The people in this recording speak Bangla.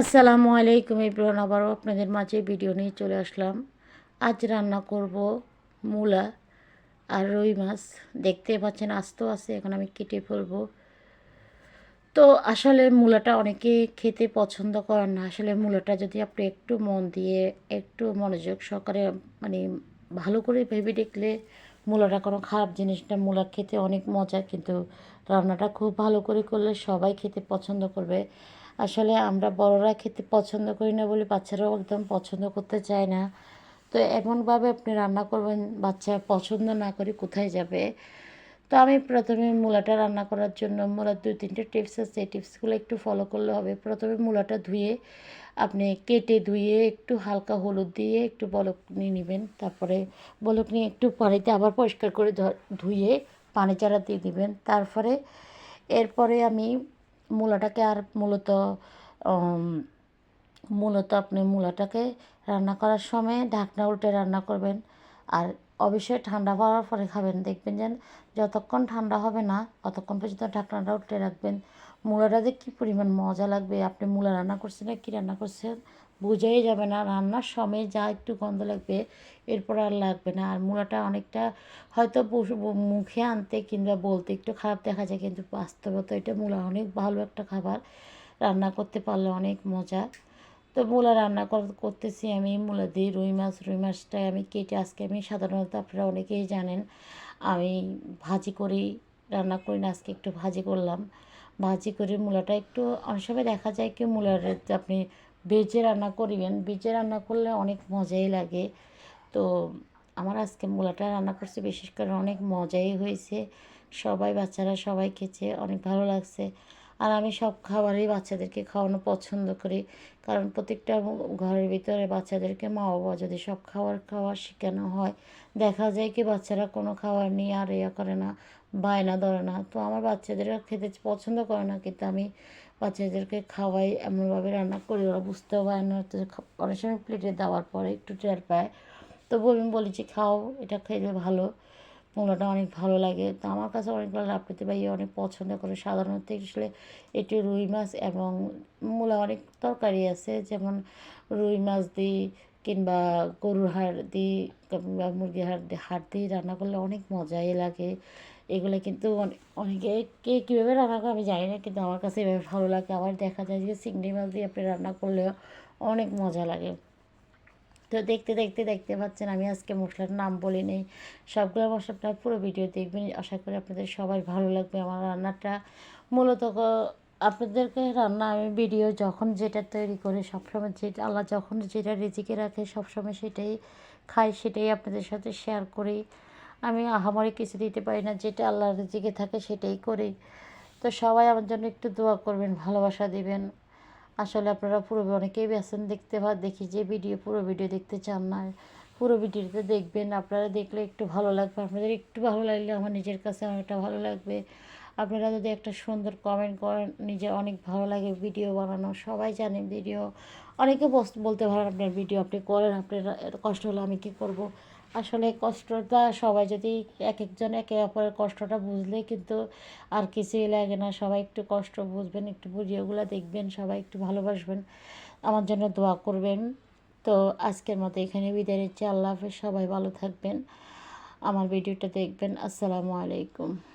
আসসালামু আলাইকুম ইব্রাহিম আবারও আপনাদের মাঝে ভিডিও নিয়ে চলে আসলাম। আজ রান্না করব মূলা আর রুই মাছ। দেখতে পাচ্ছেন, আস্ত আছে, এখন আমি কেটে ফেলব। তো আসলে মূলাটা অনেকে খেতে পছন্দ করেন না। আসলে মূলাটা যদি আপনি একটু মন দিয়ে, একটু মনোযোগ সহকারে মানে ভালো করে ভেবে দেখলে মূলাটা কোনো খারাপ জিনিস না। মূলা খেতে অনেক মজা, কিন্তু রান্নাটা খুব ভালো করে করলে সবাই খেতে পছন্দ করবে। আসলে আমরা বড়রা খেতে পছন্দ করি না বলে বাচ্চারাও একদম পছন্দ করতে চায় না। তো এমনভাবে আপনি রান্না করবেন, বাচ্চা পছন্দ না করে কোথায় যাবে? তো আমি প্রথমে মূলাটা রান্না করার জন্য, মূলার দুই তিনটে টিপস আছে, এই টিপসগুলো একটু ফলো করলে হবে। প্রথমে মূলাটা ধুয়ে আপনি কেটে ধুয়ে একটু হালকা হলুদ দিয়ে একটু বলক নিয়ে নেবেন। তারপরে বলক নিয়ে একটু পানিতে আবার পরিষ্কার করে ধুয়ে পানি চারা দিয়ে দিবেন। তারপরে, এরপরে আমি মূলাটাকে আর মূলত মূলত আপনি মূলাটাকে রান্না করার সময় ঢাকনা উল্টে রান্না করবেন। আর অবশ্যই ঠান্ডা হওয়ার পরে খাবেন। দেখবেন যেন যতক্ষণ ঠান্ডা হবে না, ততক্ষণ পর্যন্ত ঢাকনাটা উল্টে রাখবেন। মূলাটা যে কী পরিমাণ মজা লাগবে। আপনি মূলা রান্না করছেন, কী রান্না করছেন বোঝাই যাবে না, রান্নার সময় যা একটু গন্ধ লাগবে, এরপর আর লাগবে না। আর মূলাটা অনেকটা হয়তো মুখে আনতে কিংবা বলতে একটু খারাপ দেখা যায়, কিন্তু বাস্তবত এটা মূলা অনেক ভালো একটা খাবার। রান্না করতে পারলে অনেক মজা। তো মূলা রান্না করতেছি আমি, মূলা দিয়ে রুই মাছ, রুই মাছটাই আমি কেটে আজকে আমি সাধারণত আপনারা অনেকেই জানেন, আমি ভাজি করি, রান্না করি না, আজকে একটু ভাজি করলাম। ভাজি করে মূলাটা একটু অনেক সময় দেখা যায় কি মূলার আপনি ভেজে রান্না করিবেন। ভেজে রান্না করলে অনেক মজাই লাগে। তো আমার আজকে মূলাটা রান্না করছে, বিশেষ করে অনেক মজাই হয়েছে। সবাই, বাচ্চারা সবাই খেয়েছে, অনেক ভালো লাগছে। আর আমি সব খাবারই বাচ্চাদেরকে খাওয়ানো পছন্দ করি। কারণ প্রত্যেকটা ঘরের ভিতরে বাচ্চাদেরকে মা বাবা যদি সব খাবার খাওয়ার শেখানো হয়, দেখা যায় কি বাচ্চারা কোনো খাবার নিয়ে আর ইয়া করে না, বায়না ধরে না। তো আমার বাচ্চাদের খেতে পছন্দ করে না, কিন্তু আমি বাচ্চাদেরকে খাওয়াই, এমনভাবে রান্না করি। ওরা বুঝতেও পারে না অনেক সময় প্লেটে দেওয়ার পরে একটু টের পায়। তবু আমি বলি যে, খাও, এটা খেলে ভালো। মূলাটা অনেক ভালো লাগে। তো আমার কাছে অনেকগুলো লাপড়িতে ভাই অনেক পছন্দ করে। সাধারণত আসলে এটি রুই মাছ এবং মূলা অনেক তরকারি আছে। যেমন রুই মাছ দিই কিংবা গরুর হাড় দিই কিংবা মুরগির হাড় হাড় দিয়ে রান্না করলে অনেক মজাই লাগে। এগুলো কিন্তু অনেকে কে কীভাবে রান্না করে আমি জানি না, কিন্তু আমার কাছে এভাবে ভালো লাগে। আবার দেখা যায় যে চিংড়ি মাছ দিয়ে আপনি রান্না করলেও অনেক মজা লাগে। তো দেখতে দেখতে দেখতে পাচ্ছেন আমি আজকে মশলার নাম বলি নেই। সবগুলো মশলা আপনার পুরো ভিডিও দেখবেন। আশা করি আপনাদের সবাই ভালো লাগবে। আমার রান্নাটা মূলত আপনাদেরকে রান্না আমি ভিডিও যখন যেটা তৈরি করে, সবসময় যেটা, আল্লাহ যখন যেটা রেজিকে রাখে, সবসময় সেটাই খাই, সেটাই আপনাদের সাথে শেয়ার করি। আমি আহামরি কিছু দিতে পারি না, যেটা আল্লাহর রেজিকে থাকে সেটাই করি। তো সবাই আমার জন্য একটু দোয়া করবেন, ভালোবাসা দিবেন। আসলে আপনারা পুরো অনেকেই ব্যস্ত দেখতে বা দেখি যে ভিডিও পুরো ভিডিও দেখতে চান না। পুরো ভিডিওতে দেখবেন, আপনারা দেখলে একটু ভালো লাগবে, আপনাদের একটু ভালো লাগলে আমার নিজের কাছে অনেকটা ভালো লাগবে। আপনারা যদি একটা সুন্দর কমেন্ট করেন, নিজে অনেক ভালো লাগে ভিডিও বানানো। সবাই জানে ভিডিও অনেকে বলতে পারেন, আপনার ভিডিও আপনি করেন, আপনার কষ্ট হলে আমি কী করব? আসলে কষ্টটা সবাই যদি এক একজন একে অপরের কষ্টটা বুঝলে কিন্তু আর কিছুই লাগে না। সবাই একটু কষ্ট বুঝবেন, একটু ভিডিওগুলো দেখবেন, সবাই একটু ভালোবাসবেন। আমার জন্য দোয়া করবেন। তো আজকের মতো এখানে বিদায় নিচ্ছি। আল্লাহ হাফেজ। সবাই ভালো থাকবেন। আমার ভিডিওটা দেখবেন। আসসালামু আলাইকুম।